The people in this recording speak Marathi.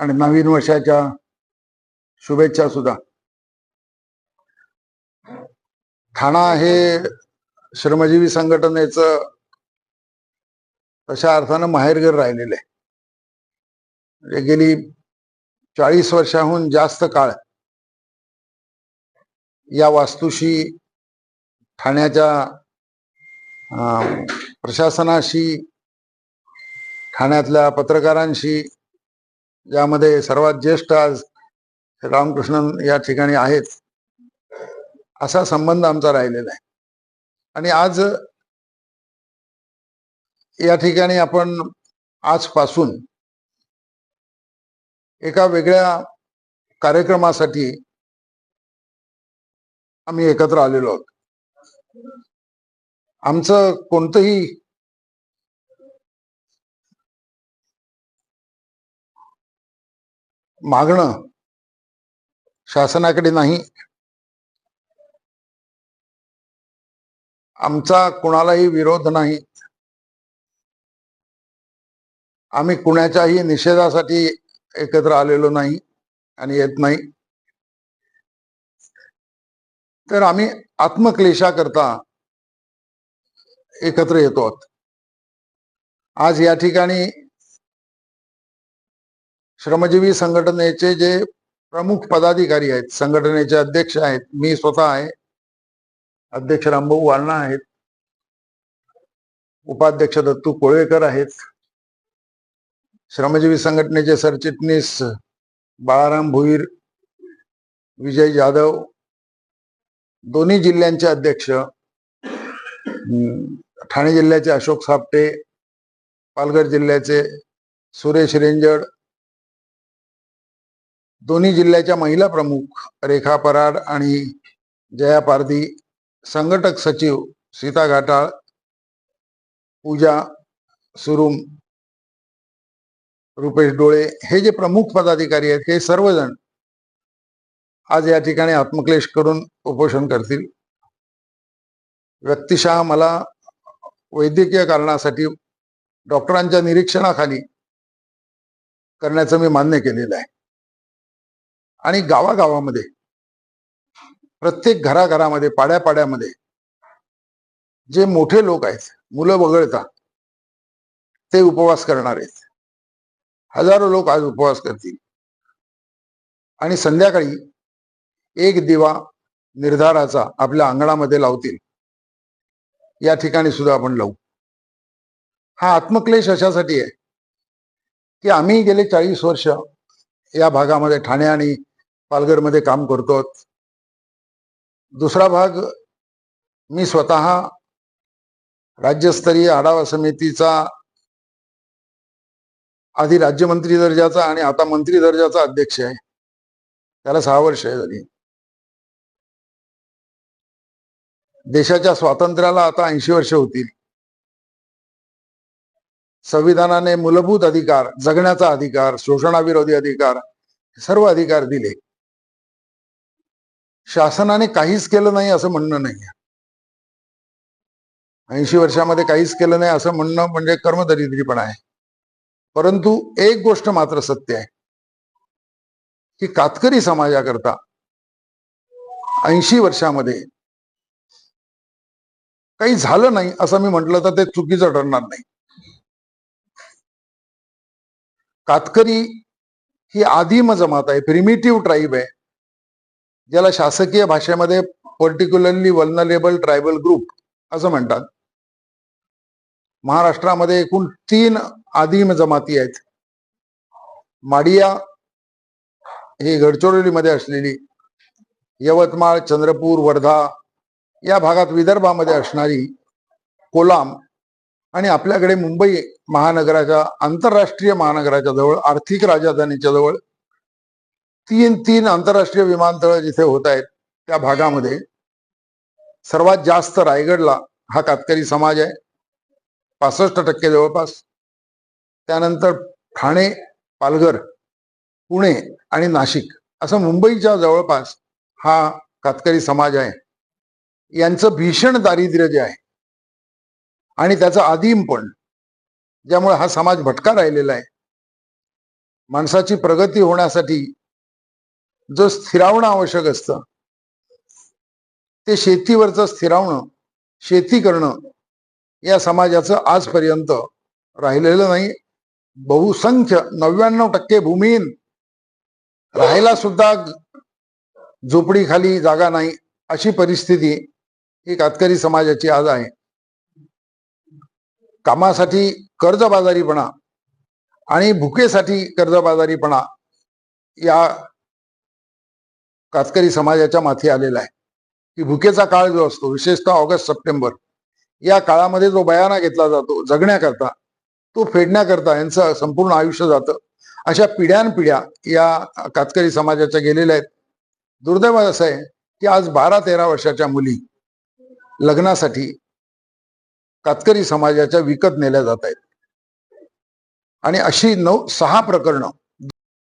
आणि नवीन वर्षाच्या शुभेच्छा सुद्धा. ठाणा हे श्रमजीवी संघटनेचं तशा अर्थानं माहेरघर राहिलेलं आहे. म्हणजे गेली चाळीस वर्षाहून जास्त काळ या वास्तूशी ठाण्याच्या प्रशासनाशी ठाण्यातल्या पत्रकारांशी यामध्ये सर्वात ज्येष्ठ आज रामकृष्णन या ठिकाणी आहेत असा संबंध आमचा राहिलेला आहे. आणि आज या ठिकाणी आपण आजपासून एका वेगळ्या कार्यक्रमासाठी आम्ही एकत्र आलेलो आहोत. आमचं कोणतंही मागणं शासनाकडे नाही. आमचा कुणालाही विरोध नाही. आम्ही कुणाच्याही निषेधासाठी एकत्र आलेलो नाही आणि येत नाही. तर आम्ही आत्मक्लेशाकरता एकत्र येतो आहोत. आज या ठिकाणी श्रमजीवी संघटनेचे जे प्रमुख पदाधिकारी आहेत संघटनेचे अध्यक्ष आहेत मी स्वतः आहे. अध्यक्ष रामभाऊ वारणा आहेत. उपाध्यक्ष दत्तू कोळेकर आहेत. श्रमजीवी संघटनेचे सरचिटणीस बाळाराम भुईर विजय जाधव दोन्ही जिल्ह्यांचे अध्यक्ष ठाणे जिल्ह्याचे अशोक सापटे पालघर जिल्ह्याचे सुरेश रेंजड दोन्ही जिल्ह्याच्या महिला प्रमुख रेखा पराड आणि जया पारधी संघटक सचिव सीता घाटाळ पूजा सुरुम रुपेश डोळे हे जे प्रमुख पदाधिकारी आहेत हे सर्वजण आज या ठिकाणी आत्मक्लेश करून उपोषण करतील. व्यक्तिशः मला वैद्यकीय कारणासाठी डॉक्टरांच्या निरीक्षणाखाली करण्याचं मी मान्य केलेलं आहे. आणि गावागावामध्ये प्रत्येक घराघरामध्ये पाड्यापाड्यामध्ये जे मोठे लोक आहेत मुलं वगळता ते उपवास करणार आहेत. हजारो लोक आज उपवास करतील. आणि संध्याकाळी एक दिवा निर्धाराचा आपल्या अंगणामध्ये लावतील. या ठिकाणी सुद्धा आपण लावू. हा आत्मक्लेश अशासाठी आहे की आम्ही गेले चाळीस वर्ष या भागामध्ये ठाणे आणि पालघरमध्ये काम करतो. दुसरा भाग मी स्वतः राज्यस्तरीय आढावा समितीचा आधी राज्यमंत्री दर्जाचा आणि आता मंत्री दर्जाचा अध्यक्ष आहे. त्याला सहा वर्ष झाली. देशाच्या स्वातंत्र्याला आता ऐंशी वर्ष होतील. संविधानाने मूलभूत अधिकार जगण्याचा अधिकार शोषणाविरोधी अधिकार सर्व अधिकार दिले. शासनाने काहीच केलं नाही असं म्हणणं नाही ऐंशी वर्षामध्ये काहीच केलं नाही असं म्हणणं म्हणजे कर्मदरिद्रीपणा आहे. परंतु एक गोष्ट मात्र सत्य आहे. की कातकरी समाजाकरता ऐंशी वर्षामध्ये काही झालं नाही असं मी म्हटलं तर ते चुकीचं ठरणार नाही. कातकरी ही आदिम जमात आहे प्रिमिटिव्ह ट्राईब आहे. ज्याला शासकीय भाषेमध्ये पर्टिक्युलरली वल्नरेबल ट्रायबल ग्रुप असं म्हणतात. महाराष्ट्रामध्ये एकूण तीन आदिम जमाती आहेत. माडिया ही गडचिरोलीमध्ये असलेली यवतमाळ चंद्रपूर वर्धा या भागात विदर्भामध्ये असणारी कोलाम आणि आपल्याकडे मुंबई महानगराच्या आंतरराष्ट्रीय महानगराच्या जवळ आर्थिक राजधानीच्या जवळ तीन तीन आंतरराष्ट्रीय विमानतळ जिथे होत आहेत त्या भागामध्ये सर्वात जास्त रायगडला हा कातकरी समाज आहे. पासष्ट टक्के जवळपास. त्यानंतर ठाणे पालघर पुणे आणि नाशिक असं मुंबईच्या जवळपास हा कातकरी समाज आहे. यांचं भीषण दारिद्र्य जे आहे आणि त्याचं आदिम पण ज्यामुळे हा समाज भटका राहिलेला आहे. माणसाची प्रगती होण्यासाठी जो स्थिरावणं आवश्यक असतं ते शेतीवरचं स्थिरावणं शेती करणं या समाजाचं आजपर्यंत राहिलेलं नाही. बहुसंख्य नव्याण्णव टक्के भूमीन राहायला सुद्धा झोपडीखाली जागा नाही अशी परिस्थिती ही कातकरी समाजाची आज आहे. कामासाठी कर्जबाजारीपणा आणि भुकेसाठी कर्जबाजारीपणा या कातकरी समाजाच्या माथी आलेला आहे. की भुकेचा काळ जो असतो विशेषतः ऑगस्ट सप्टेंबर या काळामध्ये जो बयाना घेतला जातो जगण्याकरता तो फेडण्याकरता यांचं संपूर्ण आयुष्य जातं. अशा पिढ्यानपिढ्या या कातकरी समाजाच्या गेलेल्या आहेत. दुर्दैव असं आहे की आज बारा तेरा वर्षाच्या मुली लग्नासाठी कातकरी समाजाच्या विकत नेल्या जात आहेत. आणि अशी नऊ सहा प्रकरणं